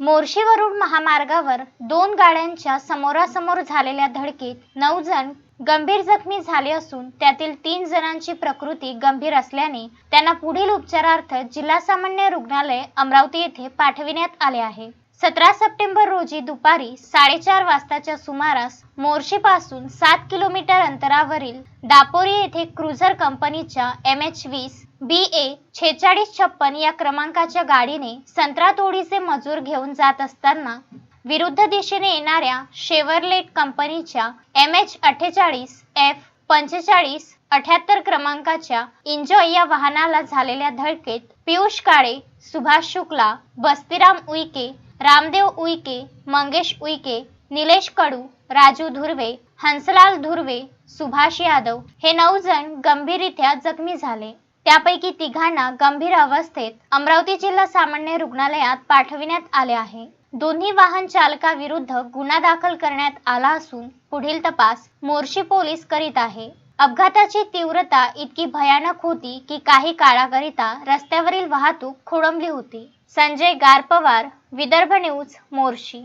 मोर्शीवरून महामार्गावर दोन गाड्यांच्या समोरासमोर झालेल्या धडकेत नऊ जण गंभीर जखमी झाले असून त्यातील तीन जणांची प्रकृती गंभीर असल्याने त्यांना पुढील उपचारार्थ जिल्हा सामान्य रुग्णालय अमरावती येथे पाठविण्यात आले आहे. सतरा सप्टेंबर रोजी दुपारी साडेचार वाजताच्या सुमारास मोर्शीपासून सात किलोमीटर अंतरावरील दापोरी येथे क्रुझर कंपनीच्या एम एच वीस बी ए छेचाळीस छप्पन या क्रमांकाच्या गाडीने संत्रा तोडीचे मजूर घेऊन जात असताना विरुद्ध दिशेने येणाऱ्या शेवरलेट कंपनीच्या एम एच अठ्ठेचाळीस एफ पंचेचाळीस अठ्याहत्तर क्रमांकाच्या इंजॉय या वाहनाला झालेल्या धडकेत पियुष काळे सुभाष शुक्ला बस्तीराम उईके रामदेव उईके मंगेश उईके निलेश कडू राजू धुर्वे हंसलाल धुर्वे सुभाष यादव हे नऊ जण गंभीररित्या जखमी झाले. त्यापैकी तिघांना गंभीर अवस्थेत अमरावती जिल्हा सामान्य रुग्णालयात पाठविण्यात आले आहे. दोन्ही वाहन चालकाविरुद्ध गुन्हा दाखल करण्यात आला असून पुढील तपास मोर्शी पोलीस करीत आहे. अपघाताची तीव्रता इतकी भयानक होती की काही काळाकरिता रस्त्यावरील वाहतूक खोळंबली होती. संजय गारपवार विदर्भ न्यूज मोर्शी.